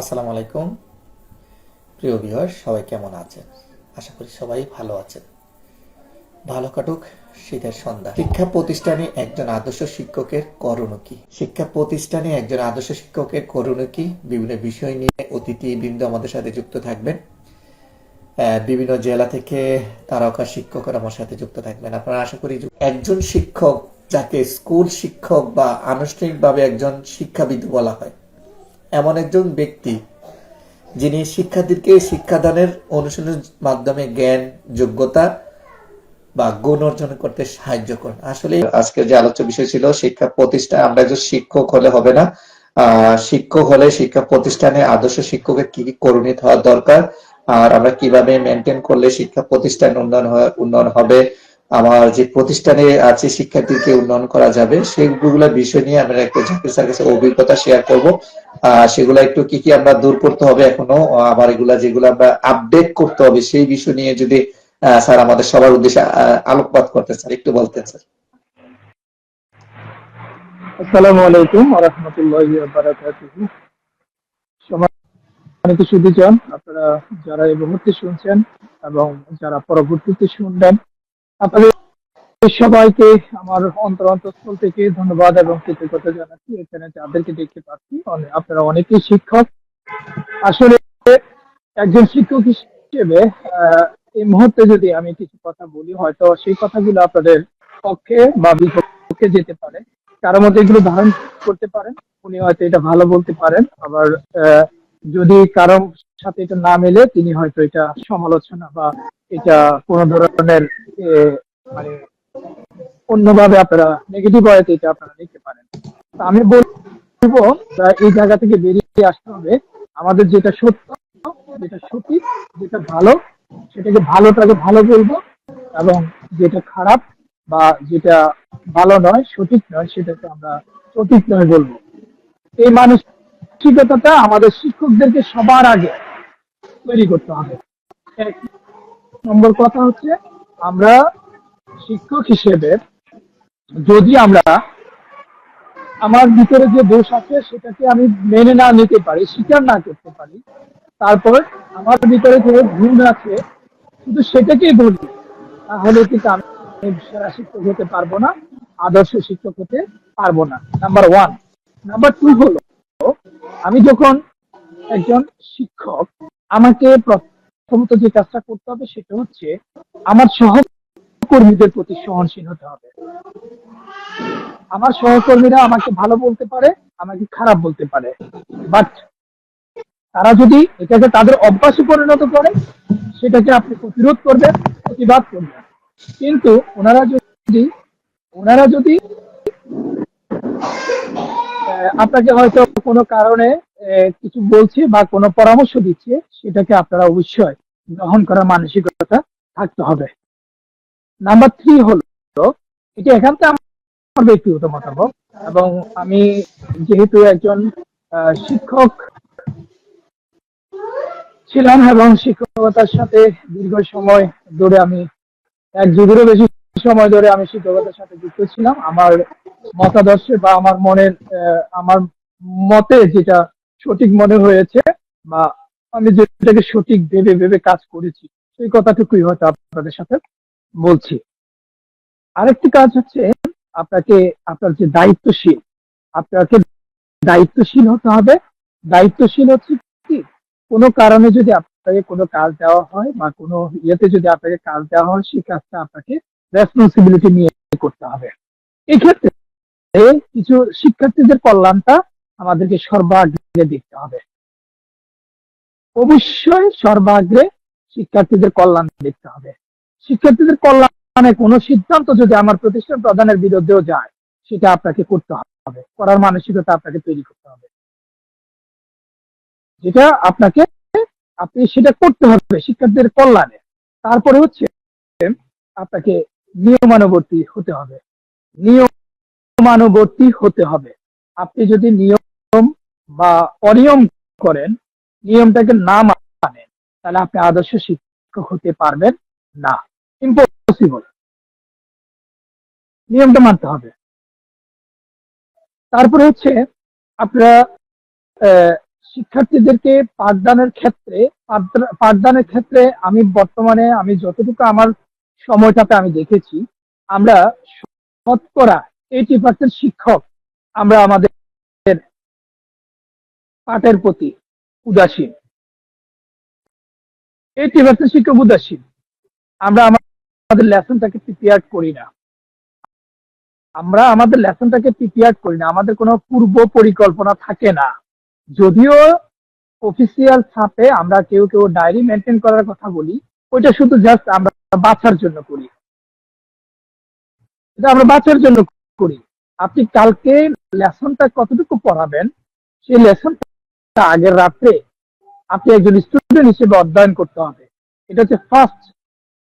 আসসালামু আলাইকুম। প্রিয় ভিউয়ার সবাই কেমন আছেন? আশা করি সবাই ভালো আছেন। ভালো কাটুক, শীতের সন্ধ্যা। শিক্ষা প্রতিষ্ঠানে একজন আদর্শ শিক্ষকের করণীয় কি? শিক্ষা প্রতিষ্ঠানে একজন আদর্শ শিক্ষকের করণীয় কি? বিভিন্ন বিষয় নিয়ে অতিথি বৃন্দ আমাদের সাথে যুক্ত থাকবেন। বিভিন্ন জেলা থেকে তারকা শিক্ষকরা আমার সাথে যুক্ত থাকবেন। আপনারা আশা করি একজন শিক্ষক, যাকে স্কুল শিক্ষক বা আনুষ্ঠানিকভাবে একজন শিক্ষাবিদ বলা হয় এমন একজন ব্যক্তি যিনি শিক্ষার্থীকে শিক্ষাদানের অনুশীলনের মাধ্যমে জ্ঞান, যোগ্যতা বা গুণ অর্জন করতে সাহায্য করেন। আসলে আজকে যে আলোচ্য বিষয় ছিল, শিক্ষা প্রতিষ্ঠান আমরা একজন শিক্ষক হলে হবে না। শিক্ষক হলে শিক্ষা প্রতিষ্ঠানে আদর্শ শিক্ষকের কি কি করণীয় হওয়া দরকার, আর আমরা কীভাবে মেনটেন করলে শিক্ষা প্রতিষ্ঠান উন্নয়ন উন্নয়ন হবে আমার যে প্রতিষ্ঠানে আছে শিক্ষার্থীকে উন্নয়ন করা যাবে, সেগুলো বিষয় নিয়ে আমরা একটু জাকির স্যার কাছে অভিজ্ঞতা শেয়ার করব। সেগুলো একটু কি কি আমরা দূর করতে হবে এখনও আবার এগুলা যেগুলো আমরা আপডেট করতে হবে, সেই বিষয় নিয়ে যদি স্যার আমাদের সবার উদ্দেশ্যে আলোকপাত করতে স্যার, একটু বলতেন স্যার। আসসালামু আলাইকুম রাহমাতুল্লাহি ওয়া বারাকাতুহু। সম্মানিত সুধীজন, আপনারা যারা এই মুহূর্তে শুনছেন এবং যারা পরবর্তীতে শুনবেন আপনাদের সবাইকে আমার অন্তর অন্তঃস্থল থেকে ধন্যবাদ এবং কৃতজ্ঞতা জানাচ্ছি। এখানে যাদেরকে দেখতে পাচ্ছি আপনারা অনেকেই শিক্ষক। আসলে একজন শিক্ষক হিসেবে এই মুহূর্তে যদি আমি কিছু কথা বলি, হয়তো সেই কথাগুলো আপনাদের পক্ষে বা বিপক্ষে যেতে পারে। কারোর মধ্যে এগুলো ধারণ করতে পারেন, উনি হয়তো এটা ভালো বলতে পারেন। আবার যদি কারোর সাথে এটা না মেলে, তিনি হয়তো এটা সমালোচনা বা এটা কোন ধরনের মানে অন্যভাবে আপনারা নেগেটিভ ওয়েতে এটা আপনারা নিতে পারেন। আমি বলব এই জায়গা থেকে বেরিয়ে আসতে হবে। আমাদের যেটা সত্য, যেটা সঠিক, যেটা ভালো, সেটাকে ভালোটাকে ভালো বলব এবং যেটা খারাপ বা যেটা ভালো নয়, সঠিক নয়, সেটাকে আমরা সঠিক নয় বলব। এই মানসিকতাটা আমাদের শিক্ষকদেরকে সবার আগে তৈরি করতে হবে। নম্বর কথা হচ্ছে, আমরা শিক্ষক হিসেবে যদি আমরা আমার ভিতরে যে দোষ আছে সেটাকে আমি মেনে না নিতে পারি, স্বীকার না করতে পারি, তারপর আমার ভিতরে যে গুণ আছে, শুধু সেটাকেই বলি, তাহলে কিন্তু আমি সেরা শিক্ষক হতে পারব না, আদর্শ শিক্ষক হতে পারব না। নাম্বার ওয়ান নাম্বার টু হলো, আমি যখন একজন শিক্ষক, আমাকে প্রথমত যে কাজটা করতে হবে সেটা হচ্ছে আমার সহকর্মীদের প্রতি সহনশীল হতে হবে। আমার সহকর্মীরা আমাকে ভালো বলতে পারে, আমাকে খারাপ বলতে পারে। বাট তারা যদি এটাকে তাদের অভ্যাসে পরিণত করে, সেটাকে আপনি প্রতিরোধ করবেন, প্রতিবাদ করবেন। কিন্তু ওনারা যদি ওনারা যদি আপনাকে হয়তো কোনো কারণে কিছু বলছে বা কোনো পরামর্শ দিচ্ছে, সেটাকে আপনারা অবশ্যই গ্রহণ করার মানসিকতা থাকতে হবে। নাম্বার থ্রি হলো, এটা এখান থেকে আমার ব্যক্তিগত মতামত এবং আমি যেহেতু একজন শিক্ষক ছিলাম এবং শিক্ষকতার সাথে দীর্ঘ সময় ধরে আমি এক যুগেরও বেশি সময় ধরে আমি শিক্ষকতার সাথে যুক্ত ছিলাম। আমার মতাদর্শে বা আমার মনের আমার মতে যেটা সঠিক মনে হয়েছে বা আমি যেটাকে সঠিক ভেবে ভেবে কাজ করেছি, সেই কথাটুকুই হয়তো আপনাদের সাথে বলছি। আরেকটি কাজ হচ্ছে আপনাকে, আপনার যে দায়িত্বশীল, আপনাকে দায়িত্বশীল হতে হবে। দায়িত্বশীল হচ্ছে কি? কোনো কারণে যদি আপনাকে কোনো কাজ দেওয়া হয় বা কোনো ইয়েতে যদি আপনাকে কাজ দেওয়া হয়, সেই কাজটা আপনাকে রেসপন্সিবিলিটি নিয়ে করতে হবে। এক্ষেত্রে কিছু শিক্ষার্থীদের কল্যাণটা আমাদেরকে সর্বাগ্রে দেখতে হবে। অবশ্যই সর্বাগ্রে শিক্ষার্থীদের কল্যাণ দেখতে হবে। শিক্ষার্থীদের কল্যাণে কোনো সিদ্ধান্ত যদি আমার প্রতিষ্ঠান প্রদানের বিরুদ্ধেও যায়, সেটা আপনাকে করতে হবে। করার মানসিকতা আপনাকে তৈরি করতে হবে। যেটা আপনাকে, আপনি সেটা করতে হবে শিক্ষার্থীদের কল্যাণে। তারপরে হচ্ছে আপনাকে নিয়মানুবর্তী হতে হবে। নিয়মানুবর্তী হতে হবে। আপনি যদি নিয়ম বা অনিয়ম করেন, নিয়মটাকে না মানেন, তাহলে আপনি আদর্শ শিক্ষক হতে পারবেন না। ইম্পসিবল নিয়মটা মানতে হবে। তারপরে হচ্ছে আপনারা শিক্ষার্থীদেরকে পাঠদানের ক্ষেত্রে, পাঠদা- পাঠদানের ক্ষেত্রে আমি বর্তমানে আমি যতটুকু আমার সময়টাতে আমি দেখেছি, আমরা শতকরা এইটি পার্সেন্ট শিক্ষক আমরা আমাদের পাঠের প্রতি উদাসীন। এইটি পার্সেন্ট শিক্ষক উদাসীন। আমরা আমাদের লেসনটাকে প্রিপেয়ার করি না। আমরা আমাদের লেসনটাকে প্রিপেয়ার করি না। আমাদের কোনো পূর্ব পরিকল্পনা থাকে না। যদিও অফিসিয়াল ছাপে আমরা কেউ কেউ ডায়েরি মেনটেন করার কথা বলি ওইটা শুধু জাস্ট আমরা বাঁচার জন্য করি। এটা আমরা বাঁচার জন্য করি। আপনি কালকে লেসনটা কতটুকু পড়াবেন, সেই লেসনটা আগের রাত্রে আপনি একজন স্টুডেন্ট হিসেবে অধ্যয়ন করতে হবে। এটা হচ্ছে ফার্স্ট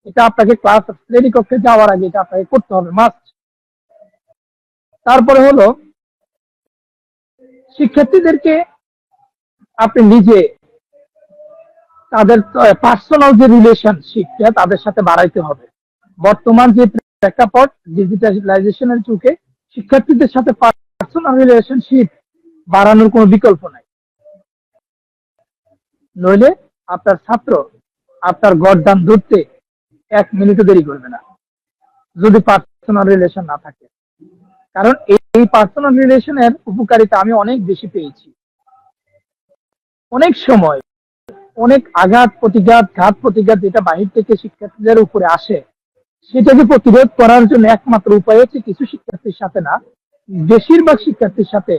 এটা আপনাকে ক্লাস শ্রেণি কক্ষে যাওয়ার আগে এটা আপনাকে করতে হবে মাস্ট তারপরে হলো, শিক্ষার্থীদেরকে আপনি নিজে তাদের পার্সোনাল যে রিলেশনশিপটা তাদের সাথে বাড়াইতে হবে। বর্তমান যে প্রেক্ষাপট ডিজিটালাইজেশনের যুগে শিক্ষার্থীদের সাথে পার্সোনাল রিলেশনশিপ বাড়ানোর কোনো বিকল্প নাই। নইলে আপনার ছাত্র আপনার গরদান ধরতে এক মিনিটও দেরি করবে না, যদি পার্সোনাল রিলেশন না থাকে। কারণ এই পার্সোনাল রিলেশনের উপকারিতা আমি অনেক বেশি পেয়েছি। অনেক সময় অনেক আঘাত, প্রতিঘাত, ঘাত, প্রতিঘাত যেটা বাহির থেকে শিক্ষার্থীদের উপরে আসে, সেটাকে প্রতিরোধ করার জন্য একমাত্র উপায় হচ্ছে কিছু শিক্ষার্থীর সাথে না, বেশিরভাগ শিক্ষার্থীর সাথে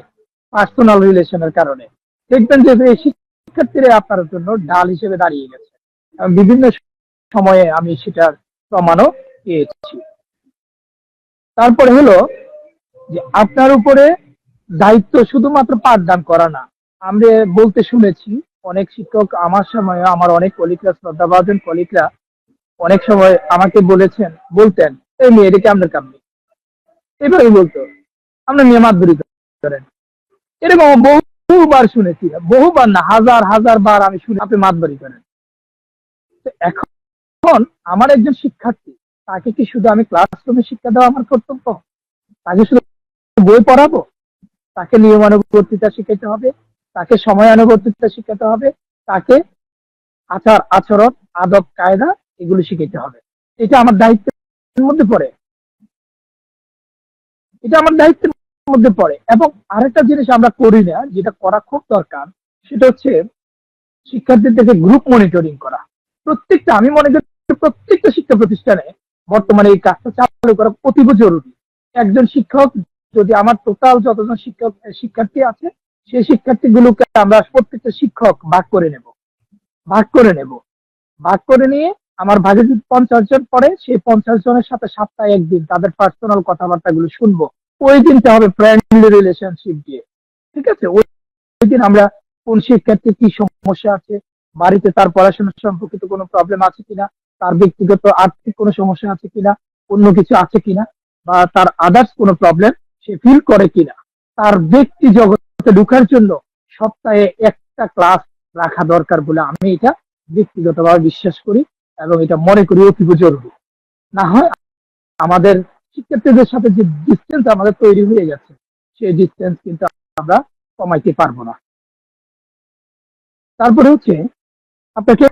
পার্সোনাল রিলেশনের কারণে। দেখবেন যে এই শিক্ষার্থীরা আপনার জন্য ডাল হিসেবে দাঁড়িয়ে গেছে। বিভিন্ন সময়ে আমি সেটার প্রমাণও পেয়েছি। তারপরে হলো যে আপনার উপরে দায়িত্ব শুধুমাত্র পাঠদান করা না, আমরা বলতে শুনেছি অনেক শিক্ষক আমার সময় আমার অনেক কলিকরা শ্রদ্ধাভাজন কলিকরা অনেক সময় আমাকে বলেছেন, বলতেন, এই মেয়ে এটা কেমন এভাবে বলতো। আমরা মেয়ে মাতবরি করেন এরকম বহুবার শুনেছি, বহুবার না, হাজার হাজার বার আমি শুনে আপনি মাতবরি করেন এখন আমার একজন শিক্ষার্থী, তাকে কি শুধু আমি ক্লাসরুমে শিক্ষা দেওয়া আমার কর্তব্য? তাকে শুধু বই পড়াবো? তাকে নিয়মানুবর্তিতা শিখাতে হবে? তাকে সময়ানুবর্তিতা শিখাতে হবে, তাকে আচার, আচরণ, আদব, কায়দা এগুলো শিখাইতে হবে। এটা আমার দায়িত্বের মধ্যে পড়ে। এটা আমার দায়িত্বের মধ্যে পড়ে। এবং আরেকটা জিনিস আমরা করি না, যেটা করা খুব দরকার, সেটা হচ্ছে শিক্ষার্থীদেরকে গ্রুপ মনিটরিং করা। প্রত্যেকটা, আমি মনে করি প্রত্যেকটা শিক্ষা প্রতিষ্ঠানে বর্তমানে এই কাজটা চালু করা অতীব জরুরি। একজন শিক্ষক, যদি আমার টোটাল যতজন শিক্ষক, শিক্ষার্থী আছে সেই শিক্ষার্থীগুলোকে আমরা প্রত্যেকটা শিক্ষক ভাগ করে নেব। ভাগ করে নেব। ভাগ করে নিয়ে আমার ভাগে যদি পঞ্চাশ জন পড়ে, সেই পঞ্চাশ জনের সাথে সপ্তাহে একদিন তাদের পার্সোনাল কথাবার্তা গুলো শুনব। ওই দিনটা হবে ফ্রেন্ডলি রিলেশনশিপ দিয়ে ঠিক আছে? ওই দিন আমরা কোন শিক্ষার্থী কি সমস্যা আছে, বাড়িতে তার পড়াশোনা সম্পর্কিত কোনো প্রবলেম আছে কিনা, তার ব্যক্তিগত আর্থিক কোনো সমস্যা আছে কিনা, অন্য কিছু আছে কিনা, বা তার আদার্স কোনো প্রবলেম সে ফিল করে কিনা। তার ব্যক্তি জগতে ঢুকার জন্য সপ্তাহে একটা ক্লাস রাখা দরকার বলে আমি এটা ব্যক্তিগতভাবে বিশ্বাস করি এবং এটা মনে করি অতীব জরুরি। না হয় আমাদের শিক্ষার্থীদের সাথে যে ডিস্টেন্স আমাদের তৈরি হয়ে গেছে সেই ডিস্টেন্স কিন্তু আমরা কমাইতে পারব না। তারপরে হচ্ছে আপনাকে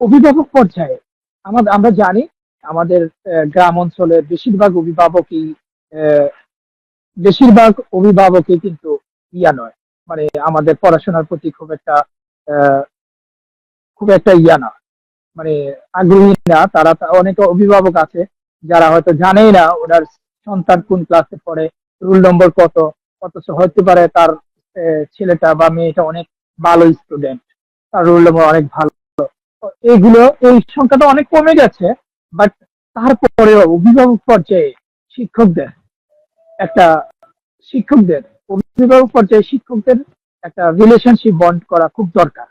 অভিভাবক পর্যায়ে আমাদের, আমরা জানি আমাদের গ্রাম অঞ্চলের বেশিরভাগ অভিভাবকই বেশিরভাগ অভিভাবকই কিন্তু ইয়া নয়। মানে আমাদের পড়াশোনার প্রতি খুব একটা খুব একটা ইয়া না। মানে আগ্রহী না, তারা অনেক অভিভাবক আছে যারা হয়তো জানেই না ওনার সন্তান কোন ক্লাসে পড়ে রুল নম্বর কত, অথচ হতে পারে তার ছেলেটা বা মেয়েটা অনেক ভালো স্টুডেন্ট তার রুল নম্বর অনেক ভালো। এইগুলো, এই সংখ্যাটা অনেক কমে গেছে বাট তারপরেও অভিভাবক পর্যায়ে শিক্ষকদের, একটা শিক্ষকদের অভিভাবক পর্যায়ে শিক্ষকদের একটা রিলেশনশিপ বন্ড করা খুব দরকার।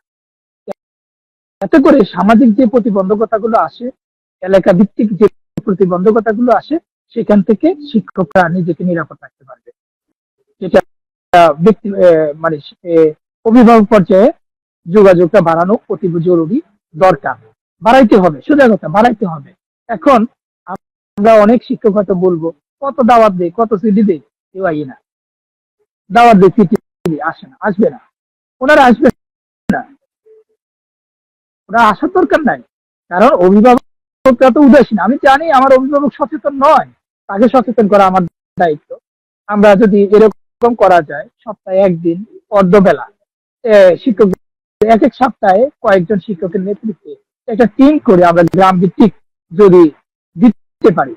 এতে করে সামাজিক যে প্রতিবন্ধকতাগুলো আসে এলাকা ভিত্তিক যে প্রতিবন্ধকতাগুলো আসে, সেখান থেকে শিক্ষকরা নিজেকে নিরাপদ রাখতে পারবে। যেটা ব্যক্তি মানে অভিভাবক পর্যায়ে যোগাযোগটা বাড়ানো অতীব জরুরি দরকার। বাড়াইতে হবে, সোজা কথা, বাড়াইতে হবে। এখন আমরা অনেক শিক্ষক হয়তো বলব, কত দাওয়াত দেয় কত সিডি দেয় কেউ না। দাওয়াত চিঠি দিই, আসে না আসবে না। ওনারা আসবেন না। ওরা আসার দরকার নাই। কারণ অভিভাবকরা তো উদাসীন। আমি জানি আমার অভিভাবক সচেতন নয়। তাকে সচেতন করা আমার দায়িত্ব। আমরা যদি এরকম করা যায় সপ্তাহে একদিন অর্ধবেলা শিক্ষক এক এক সপ্তাহে কয়েকজন শিক্ষকের নেতৃত্বে একটা টিম করে আমরা গ্রাম ভিত্তিক যদি দিতে পারি।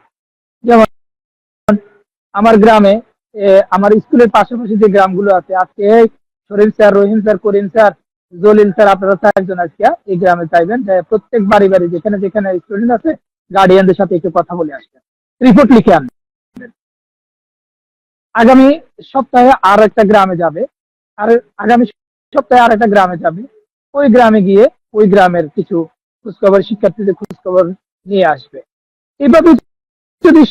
যেমন আমার গ্রামে আমার স্কুলের পাশাপাশি যে গ্রামগুলো আছে, আজকে Sharif sir, Rahim sir, Karim sir, Jalil sir, আপনারা চারজন আজকে এই গ্রামে চাইবেন প্রত্যেক বাড়ি বাড়ি যেখানে যেখানে স্টুডেন্ট আছে গার্ডিয়ানদের সাথে একটু কথা বলে আসবেন। রিপোর্ট লিখে আনবেন। আগামী সপ্তাহে আর একটা গ্রামে যাবে। আর আগামী সপ্তাহে আর একটা গ্রামে যাবে। ওই গ্রামে গিয়ে ওই গ্রামের কিছু খোঁজখবর, শিক্ষার্থীদের খোঁজখবর নিয়ে আসবে। এইভাবে যদি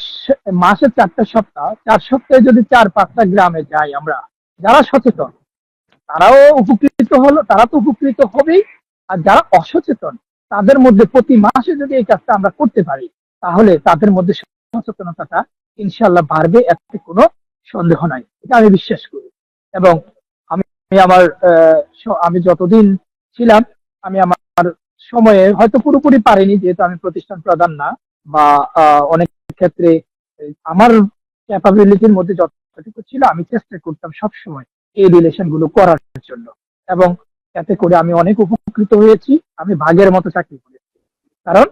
মাসে চারটা সপ্তাহ, চার সপ্তাহে যদি চার পাঁচটা গ্রামে যাই আমরা, যারা সচেতন, তারাও উপকৃত হলো, তারা তো উপকৃত হবেই। আর যারা অসচেতন, তাদের মধ্যে প্রতি মাসে যদি এই কাজটা আমরা করতে পারি, তাহলে তাদের মধ্যে সচেতনতাটা ইনশাল্লাহ বাড়বে, এতে কোনো সন্দেহ নাই। এটা আমি বিশ্বাস করি। এবং আমি আমি আমার আমি যতদিন ছিলাম, আমি আমার সময়ে হয়তো পুরোপুরি পারিনি, যেহেতু আমি প্রতিষ্ঠান প্রধান না। বা অনেক ক্ষেত্রে আমার ক্যাপাবিলিটির মধ্যে যতটুকু ছিল, আমি চেষ্টা করতাম সব সময় এই রিলেশনগুলো করার জন্য। এবং এতে করে আমি অনেক উপকৃত হয়েছি, আমি ভাগের মতো চাকরি করেছি। কারণ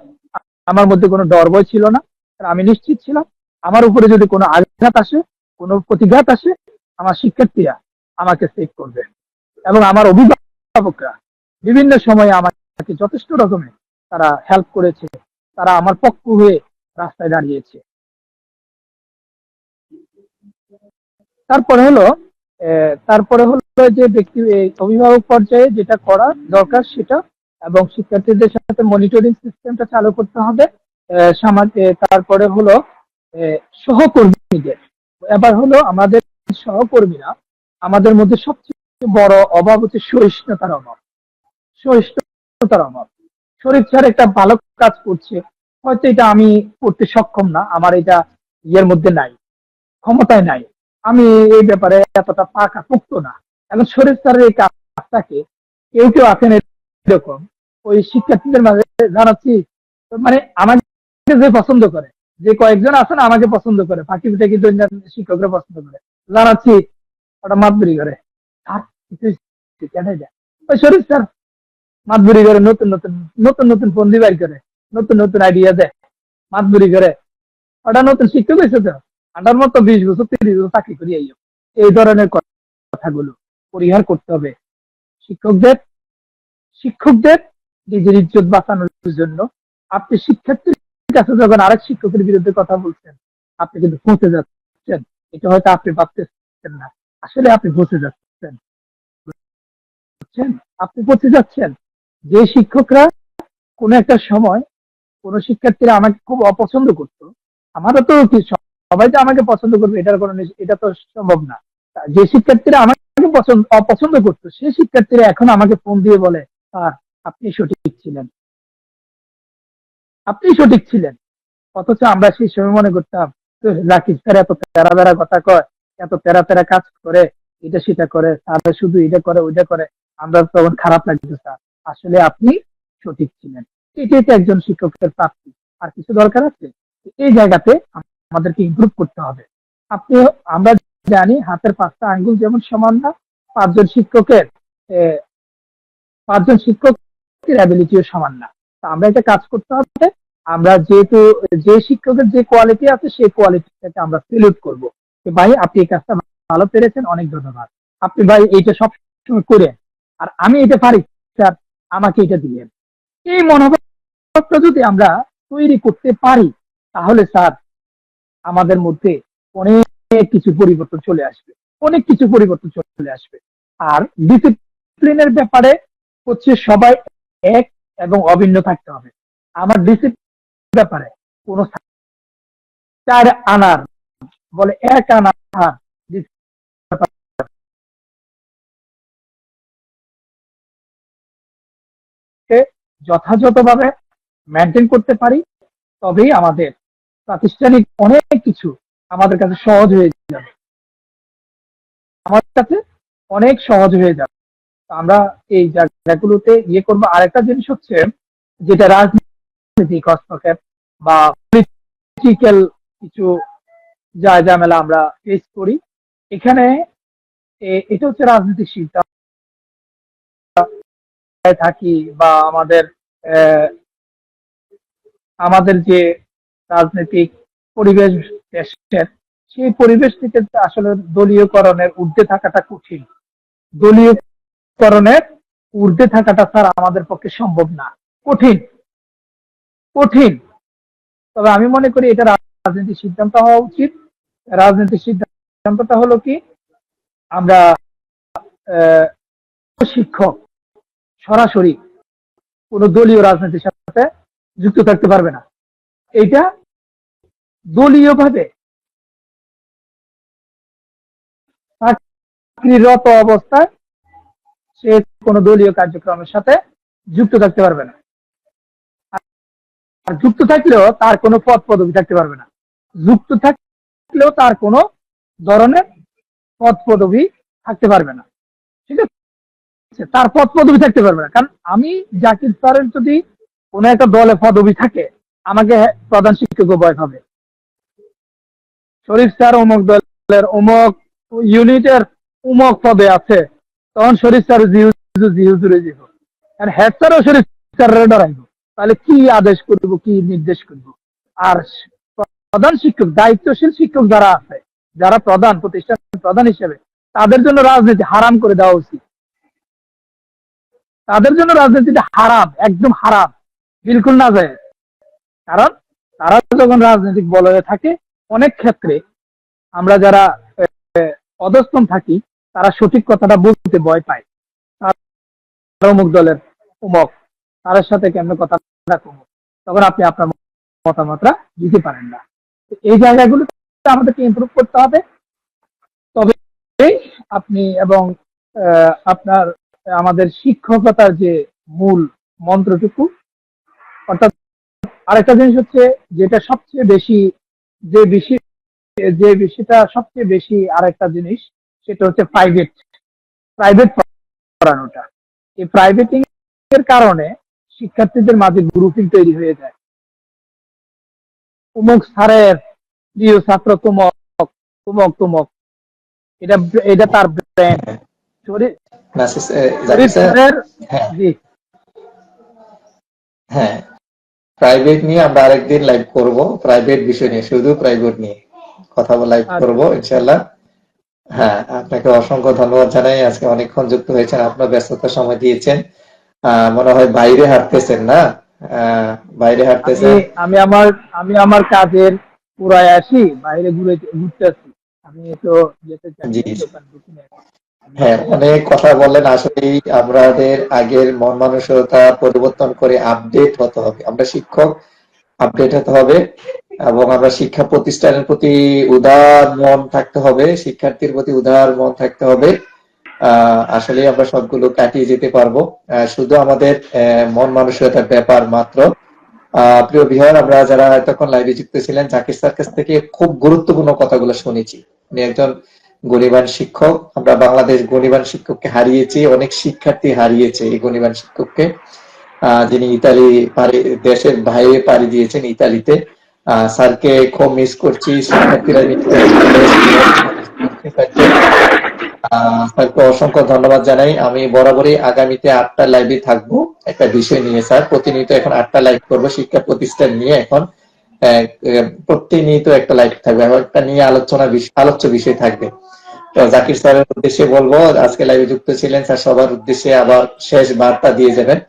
আমার মধ্যে কোনো ডর ভয় ছিল না আমি নিশ্চিত ছিলাম, আমার উপরে যদি কোনো আঘাত আসে, কোনো প্রতিঘাত আসে, আমার শিক্ষার্থীরা আমাকে সেভ করবে। এবং আমার অভিভাবকরা বিভিন্ন সময়ে আমাকে যথেষ্ট রকমের তারা হেল্প করেছে। তারা আমার পক্ষ হয়ে রাস্তায় দাঁড়িয়েছে। তারপরে হলো তারপরে হলো যে ব্যক্তি অভিভাবক পর্যায়ে যেটা করা দরকার সেটা, এবং শিক্ষার্থীদের সাথে মনিটরিং সিস্টেমটা চালু করতে হবে। সমাজ তারপরে হলো সহকর্মীদের। এবার হলো আমাদের সহকর্মীরা, আমাদের মধ্যে সবচেয়ে বড় অভাব হচ্ছে সহিষ্ণুতার অভাব। সহিষ্ণুতার অভাব। শরীর ছাড়া একটা ভালো কাজ করছে। হয়তো এটা আমি করতে সক্ষম না, আমার এটা ইয়ের মধ্যে নাই, ক্ষমতায় নাই। আমি এই ব্যাপারে এতটা পাকা পুক্ত না। এখন শরীর স্যারের এই কাজটাকে কেউ কেউ আছেন এরকম, ওই শিক্ষার্থীদের মাঝে জানাচ্ছি মানে আমাকে যে পছন্দ করে, যে কয়েকজন আছেন আমাকে পছন্দ করে ফাঁকি থেকে দুইজন শিক্ষকরা পছন্দ করে। জানাচ্ছি, ওটা মাতবুরি করে। আর কিছু কেন যায় ওই শরীর স্যার মাতবুরি করে, নতুন নতুন নতুন নতুন ফন্দি বের করে। নতুন নতুন আইডিয়া দেয় মাতবুরি করে ওটা নতুন শিক্ষক হয়েছে তো আটার মতো বিশ বছর তিরিশ বছর চাকরি করি এই ধরনের কথাগুলো পরিহার করতে হবে। শিক্ষকদের শিক্ষকদের নিজের ইজ্জত বাঁচানোর জন্য আপনি শিক্ষার্থীর কাছে যখন আরেক শিক্ষকের বিরুদ্ধে কথা বলছেন, আপনি কিন্তু পৌঁছে যাচ্ছেন। এটা হয়তো আপনি ভাবতেছেন না। আসলে আপনি পৌঁছে যাচ্ছেন। আপনি পৌঁছে যাচ্ছেন। যে শিক্ষকরা কোন একটা সময় কোন শিক্ষার্থীরা আমাকে খুব অপছন্দ করতো। আমারও তো সবাই তো আমাকে পছন্দ করবে, এটার কোনো এটা তো সম্ভব না। যে শিক্ষার্থীরা আমাকে পছন্দ অপছন্দ করতো সেই শিক্ষার্থীরা এখন আমাকে ফোন দিয়ে বলে, স্যার, আপনি সঠিক ছিলেন। আপনি সঠিক ছিলেন। অথচ আমরা সেই সময় মনে করতাম রাকিব স্যার এত তেরা তেরা কথা কয়, এত তেরা তেরা কাজ করে, এটা সেটা করে স্যার শুধু এটা করে, ওইটা করে। আমরা তখন খারাপ লাগতো, স্যার, আসলে আপনি সঠিক ছিলেন। এটাই তো একজন শিক্ষকের প্রাপ্তি। আর কিছু দরকার আছে? এই জায়গাতে আমাদেরকে ইমপ্রুভ করতে হবে। আপনি, আমরা জানি হাতের পাঁচটা আঙ্গুল যেমন সমান না, পাঁচজন শিক্ষকের পাঁচজন শিক্ষকের অ্যাবিলিটিও সমান না। আমরা এটা কাজ করতে হবে। আমরা যেহেতু, যে শিক্ষকের যে কোয়ালিটি আছে, সেই কোয়ালিটিটাকে আমরা সেলিউট করব। যে ভাই, আপনি এই কাজটা ভালো পেরেছেন, অনেক ধন্যবাদ। আপনি ভাই, এইটা সব সময় করেন। আর আমি এটা পারি, স্যার, আমাকে এটা দিলেন। এই মনোভাবটা যদি আমরা তৈরি করতে পারি, তাহলে স্যার, আমাদের মধ্যে অনেক কিছু পরিবর্তন চলে আসবে। অনেক কিছু পরিবর্তন চলে আসবে। আর ডিসিপ্লিনের ব্যাপারে হচ্ছে সবাই এক এবং অভিন্ন থাকতে হবে। আমার ডিসিপ্লিন ব্যাপারে কোন চার আনার, বলে এক আনার যথাযথভাবে মেনটেন করতে পারি, তবেই আমাদের প্রাতিষ্ঠানিক অনেক কিছু আমাদের কাছে সহজ হয়ে যাবে। আমার কাছে অনেক সহজ হয়ে যাবে। আমরা এই জায়গাগুলোতে ইয়ে করব। আরেকটা জিনিস হচ্ছে যেটা রাজনৈতিক হস্তক্ষেপ বা পলিটিক্যাল কিছু যা ঝামেলা আমরা ফেস করি। এখানে এটা হচ্ছে রাজনৈতিক সিদ্ধান্ত থাকি বা আমাদের আমাদের যে রাজনৈতিক পরিবেশ দেশের, সেই পরিবেশ থেকে আসলে দলীয়করণের ঊর্ধ্বে থাকাটা কঠিন। দলীয়করণের ঊর্ধ্বে থাকাটা স্যার আমাদের পক্ষে সম্ভব না। কঠিন। কঠিন। তবে আমি মনে করি এটা রাজনৈতিক সিদ্ধান্ত হওয়া উচিত। রাজনৈতিক সিদ্ধান্তটা হলো কি, আমরা শিক্ষক সরাসরি কোন দলীয় রাজনীতির সাথে যুক্ত থাকতে পারবে না। এটা দলীয় ভাবে চাকরিরত অবস্থায় সে কোনো দলীয় কার্যক্রমের সাথে যুক্ত থাকতে পারবে না। আর যুক্ত থাকলেও তার কোনো পদ পদবি থাকতে পারবে না। যুক্ত থাকলেও তার কোনো ধরনের পদ পদবি থাকতে পারবে না। ঠিক আছে? তার পদ পদবি থাকতে পারবে না। কারণ আমি জাকির স্যারের যদি কোনো একটা দলে পদবি থাকে, আমাকে প্রধান শিক্ষক ভয় পাবে। শরীফ স্যার অমুক দলের, অমুক ইউনিটের অমুক পদে আছে, তখন শরীফ স্যার জিউ জুড়ে যাব আর হেড স্যারও শরীফ স্যারের ডরাইব। তাহলে কি আদেশ করব, কি নির্দেশ করব? আর প্রধান শিক্ষক, দায়িত্বশীল শিক্ষক যারা আছে, যারা প্রধান, প্রতিষ্ঠান প্রধান হিসেবে, তাদের জন্য রাজনীতি হারাম করে দেওয়া উচিত। তাদের জন্য রাজনীতিটা হারাম, একদম হারাম। বিলকুল না যায়। কারণ তারা যখন রাজনৈতিক বলয়ে থাকে অনেক ক্ষেত্রে আমরা যারা আহ, অধস্তন থাকি তারা সঠিক কথাটা বলতে ভয় পায়। অমুক দলের অমুক তার সাথে কেমন কথা তখন আপনি আপনার মতামতটা দিতে পারেন না। এই জায়গাগুলো আমাদেরকে ইমপ্রুভ করতে হবে। তবে আপনি এবং আপনার আমাদের শিক্ষকতার যে মূল মন্ত্রটুকু অর্থাৎ আরেকটা জিনিস হচ্ছে যেটা সবচেয়ে বেশি যে বেশি যে বিষয়টা সবচেয়ে বেশি আরেকটা জিনিস সেটা হচ্ছে প্রাইভেট প্রাইভেট পড়ানোটা। এই প্রাইভেটিং এর কারণে শিক্ষার্থীদের মাঝে গ্রুপিং তৈরি হয়ে যায়। উমুক স্যারের প্রিয় ছাত্র তুমক তুমক তুমক এটা এটা তার ব্র্যান্ড স্যারের হ্যাঁ। জি। হ্যাঁ প্রাইভেট নিয়ে আমরা আরেকদিন লাইভ করব। প্রাইভেট বিষয় নিয়ে শুধু প্রাইভেট নিয়ে কথা লাইভ আচ্ছা। করব ইনশাআল্লাহ। হ্যাঁ আপনাকে অসংখ্য ধন্যবাদ জানাই। আজকে অনেকক্ষণ যুক্ত হয়েছেন আপনার ব্যস্ততা সময় দিয়েছেন। আহ, মনে হয় বাইরে হাঁটতেছেন না? বাইরে হাঁটতেছেন? আমি আমার আমি আমার কাজের পুরায় আসি বাইরে ঘুরে ঘুরতে আসি। আমি তো যেতে চাই। হ্যাঁ অনেক কথা বললেন। আসলেই আমাদের আগের মন মানসিকতা পরিবর্তন করে আপডেট হতে হবে। আমরা শিক্ষক আপডেট হতে হবে এবং আমরা শিক্ষা প্রতিষ্ঠানের প্রতি উদার মন থাকতে হবে, শিক্ষার্থীর প্রতি উদার মন থাকতে হবে। আসলে আমরা সবগুলো কাটিয়ে যেতে পারব। শুধু আমাদের মন মানসিকতার ব্যাপার মাত্র। প্রিয় বিহার, আমরা যারা এতক্ষণ লাইভে যুক্ত ছিলেন, জাকির স্যার কাছ থেকে খুব গুরুত্বপূর্ণ কথাগুলো শুনেছি। উনি একজন গণিবান শিক্ষক, আমরা বাংলাদেশ গণিবান শিক্ষককে হারিয়েছি, অনেক শিক্ষার্থী হারিয়েছে এই গণিবান শিক্ষককে। যিনি ইতালি দেশের বাইরে পাড়ি দিয়েছেন ইতালিতে। স্যারকে খুব মিস করছি। শিক্ষার্থীরা স্যারকে অসংখ্য ধন্যবাদ জানাই। আমি বরাবরই আগামীতে আটটা লাইভে থাকব। একটা বিষয় নিয়ে, স্যার, প্রতিনিয়ত এখন আটটা লাইভ করব শিক্ষা প্রতিষ্ঠান নিয়ে এখন। প্রতিনিয়ত একটা লাইভ থাকবে। একটা নিয়ে আলোচনা আলোচ্য বিষয় থাকবে। তো জাকির স্যারের উদ্দেশ্যে বলব আজকে লাইভে যুক্ত ছিলেন স্যার সবার উদ্দেশ্যে আবার শেষ বার্তা দিয়ে যাবেন।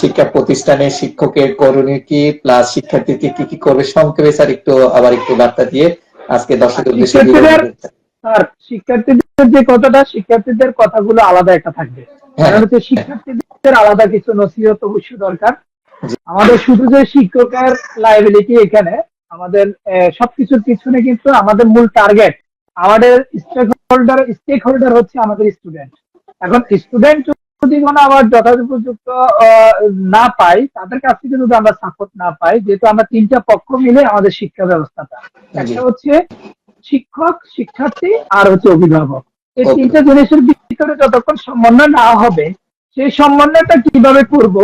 শিক্ষা প্রতিষ্ঠানে শিক্ষকের করণীয় কি প্লাস শিক্ষার্থীকে কি কি করবে? সংক্ষেপে স্যার একটু আবার একটু বার্তা দিয়ে আজকে দর্শকের উদ্দেশ্যে। আর শিক্ষার্থীদের যে কথাটা শিক্ষার্থীদের কথাগুলো আলাদা একটা থাকবে। হ্যাঁ, কারণ হচ্ছে শিক্ষার্থীদের আলাদা কিছু নসিহত অবশ্যই দরকার। আমাদের শুধু যে শিক্ষকের লাইবিলিটি এখানে আমাদের সবকিছুর পিছনে কিন্তু আমাদের মূল টার্গেট আমাদের স্টেক হোল্ডার স্টেক হোল্ডার হচ্ছে আমাদের স্টুডেন্ট এখন স্টুডেন্ট যদি কোনো আবার যথাযথ না পাই তাদের কাছ থেকে যদি আমরা সাপোর্ট না পাই যেহেতু আমরা তিনটা পক্ষ মিলে আমাদের শিক্ষা ব্যবস্থাটা। একটা হচ্ছে শিক্ষক শিক্ষার্থী আর হচ্ছে অভিভাবক। এই তিনটা জিনিসের ভিতরে যতক্ষণ সমন্বয় না হবে সেই সমন্বয়টা কীভাবে করব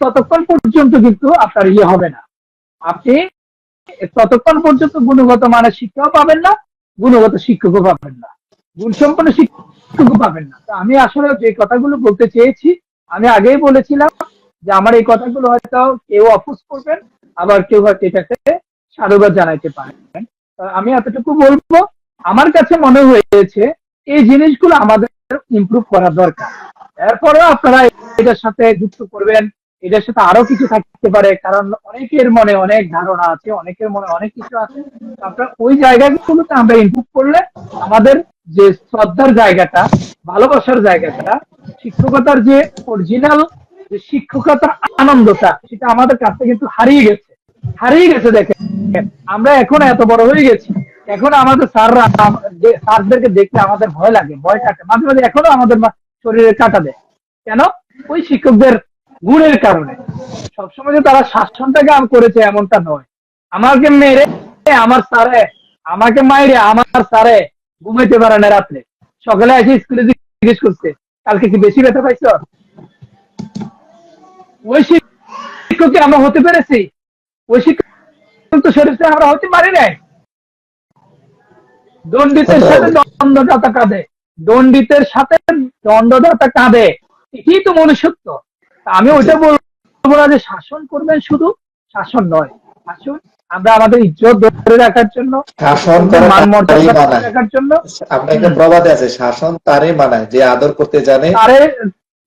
ততক্ষণ পর্যন্ত কিন্তু আপনার ইয়ে হবে না। আপনি ততক্ষণ পর্যন্ত গুণগত মানের শিক্ষাও পাবেন না, গুণগত শিক্ষকও পাবেন না। গুণসম্পন্ন শিক্ষকও পাবেন না। তো আমি আসলে যে কথাগুলো বলতে চেয়েছি, আমি আগেই বলেছিলাম যে আমার এই কথাগুলো হয়তো কেউ অপোজ করবেন, আবার কেউ হয়তো এটাকে সাধুবাদ জানাইতে পারেন তো আমি এতটুকু বলব, আমার কাছে মনে হয়েছে এই জিনিসগুলো আমাদের ইমপ্রুভ করা দরকার। এরপরেও আপনারা এটার সাথে যুক্ত করবেন। এটার সাথে আরও কিছু থাকতে পারে, কারণ অনেকের মনে অনেক ধারণা আছে, অনেকের মনে অনেক কিছু আছে। আপনার ওই জায়গাগুলোতে আমরা ইমপ্রুভ করলে আমাদের যে শ্রদ্ধার জায়গাটা, ভালোবাসার জায়গাটা, শিক্ষকতার যে অরিজিনাল যে শিক্ষকতার আনন্দটা, সেটা আমাদের কাছে কিন্তু হারিয়ে গেছে। হারিয়ে গেছে দেখেন। আমরা এখন এত বড় হয়ে গেছি, এখন আমাদের স্যাররা, স্যারদেরকে দেখলে আমাদের ভয় লাগে, ভয় কাটে। মাঝে মাঝে এখনও আমাদের শরীরে কাটা দেয় কেন? ওই শিক্ষকদের গুণের কারণে। সবসময় যে তারা শাসনটাকে আম করেছে এমনটা নয়। আমাকে মেরে আমার স্যারে আমাকে মাইরে আমার স্যারে ঘুমাইতে পারে না রাত্রে। সকালে এসে স্কুলে জিজ্ঞেস করছে কালকে কি বেশি ব্যথা পাইছ? ওই শিক্ষককে আমরা হতে পেরেছি। ওই শিক্ষক তো শরীরটা আমরা হতে পারি নাই। দণ্ডিতের সাথে দণ্ডদাতা কাঁদে। দণ্ডিতের সাথে দণ্ডদাতা কাঁদে। এটি তো মনুষ্যত্ব। আমি ওইটা বলব না যে শাসন করবেন শুধু শাসন নয়। শাসন আমরা আমাদের ইজ্জত ধরে রাখার জন্য শাসন মান মর্যাদা রাখার জন্য। আপনার একটা প্রবাদ আছে শাসন তারই মানায় যে আদর করতে জানে। তারে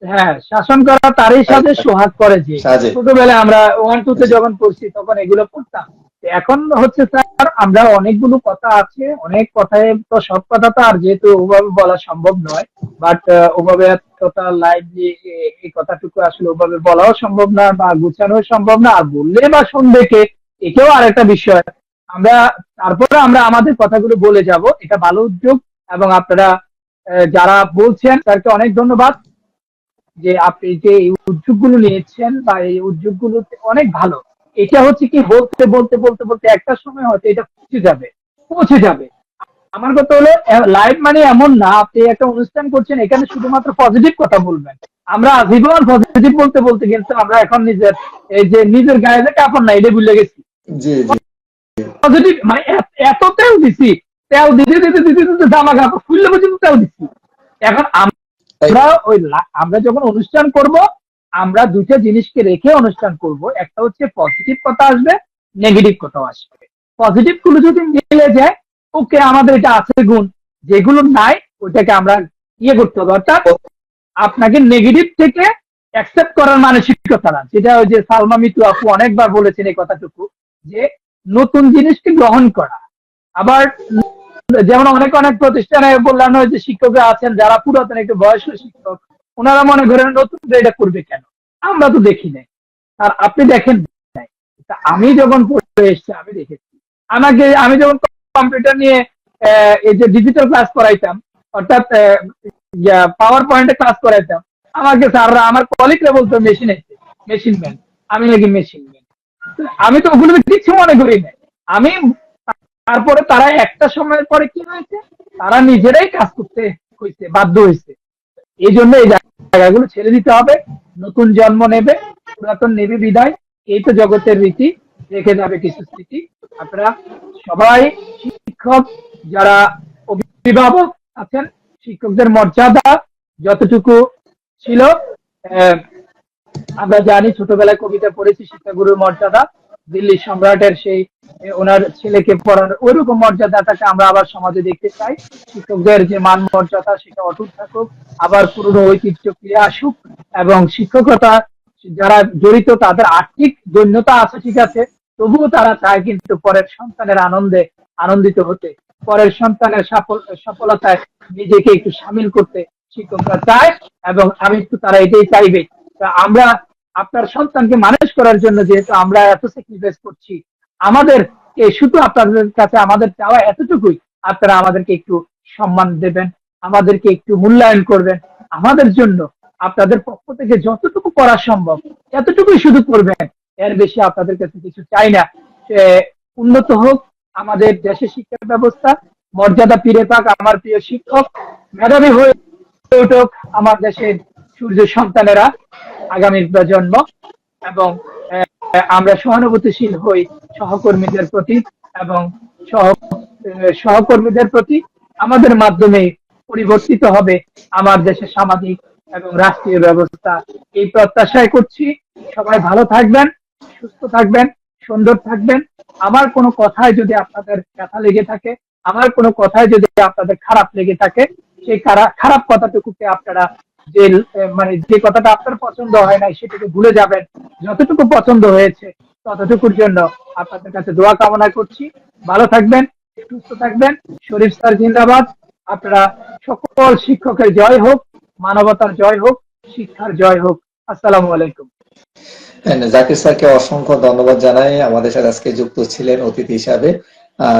হ্যাঁ শাসন করা তারই সাথে সোহাগ করে যে ছোটবেলায় আমরা ওয়ান টু তে যখন পড়ছি তখন এগুলো পড়তাম। এখন হচ্ছে স্যার আমরা অনেকগুলো কথা আছে অনেক কথায় তো সব কথা তো আর যেহেতু ওভাবে বলা সম্ভব নয় বাট ওভাবে এতটা লাইভলি এই কথাটুকু আসলে ওভাবে বলাও সম্ভব না বা গুছানো সম্ভব না আর বললে বা শুনবে কে এটাও আরেকটা বিষয়। আমরা তারপরে আমরা আমাদের কথাগুলো বলে যাব এটা ভালো উদ্যোগ এবং আপনারা যারা বলছেন তাদেরকে অনেক ধন্যবাদ। যে আপনি যে এই উদ্যোগগুলো নিয়েছেন বা এই উদ্যোগগুলো অনেক ভালো। এটা হচ্ছে কি বলতে বলতে বলতে বলতে একটা সময় হয়তো এটা পৌঁছে যাবে পৌঁছে যাবে। আমার কথা হলো লাইভ মানে এমন না আপনি একটা অনুষ্ঠান করছেন এখানে শুধুমাত্র পজিটিভ কথা বলবেন। আমরা আজীবন পজিটিভ বলতে বলতে কিন্তু আমরা এখন নিজের এই যে নিজের গায়ে যে কাপড় নাই এটা ভুলে গেছি। পজিটিভ মানে এত- তেল দিছি তেল দিতে দিতে দিতে দিতে জামা কাপড় খুললে পর্যন্ত তেল দিচ্ছি এখন আমরা ওই আমরা যখন অনুষ্ঠান করব, আমরা দুইটা জিনিসকে রেখে অনুষ্ঠান করব। একটা হচ্ছে পজিটিভ কথা আসবে নেগেটিভ কথাও আসবে। পজিটিভগুলো যদি মিলে যায়, ওকে আমাদের এটা আছে গুণ। যেগুলো নাই, ওইটাকে আমরা ইয়ে করতে হবে। অর্থাৎ আপনাকে নেগেটিভ থেকে অ্যাকসেপ্ট করার মানসিকতা না। যেটা ওই যে সালমা মিতু আপু অনেকবার বলেছেন এই কথাটুকু, যে নতুন জিনিসকে গ্রহণ করা। আবার যেমন অনেক অনেক প্রতিষ্ঠানে বললাম যে শিক্ষকরা আছেন, যারা পুরাতন একটু বয়স্ক শিক্ষক, ওনারা মনে করেন নতুন এটা করবে কেন? আমরা তো দেখি নাই। আর আপনি দেখেন আমি যখন পড়ে এসেছি, আমি দেখেছি। আমাকে আমি যখন কম্পিউটার নিয়ে এই যে ডিজিটাল ক্লাস করাইতাম, অর্থাৎ পাওয়ার পয়েন্টে ক্লাস করাইতাম, আমাকে স্যাররা, আমার কলিগরা বলতো মেশিন এসে মেশিন ম্যান আমি নাকি মেশিন ম্যান আমি তো ওগুলো কিছু মনে করি না আমি তারপরে তারা একটা সময়ের পরে কি হয়েছে? তারা নিজেরাই কাজ করতে হয়েছে বাধ্য হয়েছে এই জন্য এই জায়গাগুলো ছেড়ে দিতে হবে। নতুন জন্ম নেবে, পুরাতন নেবে বিদায়। এই তো জগতের রীতি, রেখে যাবে কিছু স্মৃতি। আপনারা সবাই শিক্ষক যারা অভিভাবক আছেন, শিক্ষকদের মর্যাদা যতটুকু ছিল আমরা জানি ছোটবেলায় কবিতা পড়েছি, শিক্ষাগুরুর মর্যাদা। দিল্লি সম্রাটের সেই ওনার ছেলেকে পড়ানোর ওইরকম মর্যাদাটাকে আমরা আবার সমাজে দেখতে চাই। শিক্ষকদের যে মান মর্যাদা, সেটা অটুট থাকুক, আবার পুরনো ঐতিহ্য ফিরে আসুক এবং শিক্ষকতা, যারা জড়িত তাদের আর্থিক দৈন্যতা আছে, ঠিক আছে, তবুও তারা চায় কিন্তু পরের সন্তানের আনন্দে আনন্দিত হতে। পরের সন্তানের সফলতায় নিজেকে একটু সামিল করতে শিক্ষকরা চায় এবং আমি একটু তারা এটাই চাইবে। আমরা আপনার সন্তানকে মানুষ করার জন্য যেহেতু আমরা এত স্যাক্রিফাইস করছি, আমাদের শুধু আপনাদের কাছে আমাদের চাওয়া এতটুকুই, আপনারা আমাদেরকে একটু সম্মান দেবেন, আমাদেরকে একটু মূল্যায়ন করবেন। আমাদের জন্য আপনাদের পক্ষ থেকে যতটুকু করা সম্ভব, এতটুকুই শুধু করবেন। এর বেশি আপনাদের কাছে কিছু চাই না। উন্নত হোক, আমাদের দেশের শিক্ষা ব্যবস্থা, মর্যাদা ফিরে পাক আমার প্রিয় শিক্ষক, মেধাবী হয়ে উঠুক আমার দেশের সূর্য সন্তানেরা। আগামীর প্রজন্ম এবং আমরা সহানুভূতিশীল হই সহকর্মীদের প্রতি এবং সহ সহকর্মীদের প্রতি আমাদের মাধ্যমে পরিবর্তিত হবে আমার দেশের সামাজিক এবং রাষ্ট্রীয় ব্যবস্থা। এই প্রত্যাশায় করছি, সবাই ভালো থাকবেন, সুস্থ থাকবেন, সুন্দর থাকবেন। আমার কোনো কথায় যদি আপনাদের ব্যথা লেগে থাকে, আমার কোনো কথায় যদি আপনাদের খারাপ লেগে থাকে, সেই খারা- খারাপ কথাটুকুকে আপনারা যে মানে যে কথাটা আপনার পছন্দ হয় নাই সেটাকে ভুলে যাবেন। যতটুকু পছন্দ হয়েছে ততটুকুর জন্য আপনাদের কাছে দোয়া কামনা করছি। ভালো থাকবেন, সুস্থ থাকবেন। শরীফ স্যার জিন্দাবাদ। আপনারা সকল শিক্ষকের জয় হোক, মানবতার জয় হোক, শিক্ষার জয় হোক। আসসালামু আলাইকুম। জাকির স্যারকে অসংখ্য ধন্যবাদ জানাই। আমাদের সাথে আজকে যুক্ত ছিলেন অতিথি হিসাবে।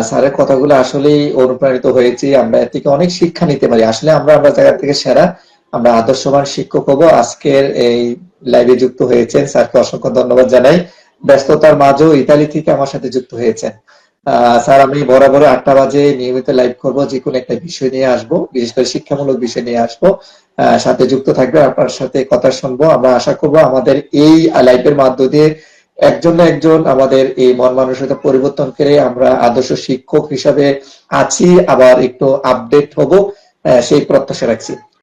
স্যারের কথাগুলো আসলেই অনুপ্রাণিত হয়েছি। আমরা এর থেকে অনেক শিক্ষা নিতে পারি। আসলে আমরা আমরা জায়গা থেকে সেরা। আমরা আদর্শবান শিক্ষক হব। আজকের এই লাইভে যুক্ত হয়েছেন স্যারকে অসংখ্য ধন্যবাদ জানাই। ব্যস্ততার মাঝেও ইতালি থেকে আমার সাথে যুক্ত হয়েছেন। স্যার, আমি বরাবর আটটা বাজে নিয়মিত লাইভ করব যে কোনো একটা বিষয় নিয়ে আসব, বিশেষ করে শিক্ষামূলক বিষয় নিয়ে আসব। সাথে যুক্ত থাকবে, আপনার সাথে কথা শুনব। আমরা আশা করব আমাদের এই লাইভের মাধ্য দিয়ে একজন না একজন আমাদের এই মন মানসিকতা পরিবর্তন করে আমরা আদর্শ শিক্ষক হিসাবে আছি, আবার একটু আপডেট হব। সেই প্রত্যাশা রাখছি।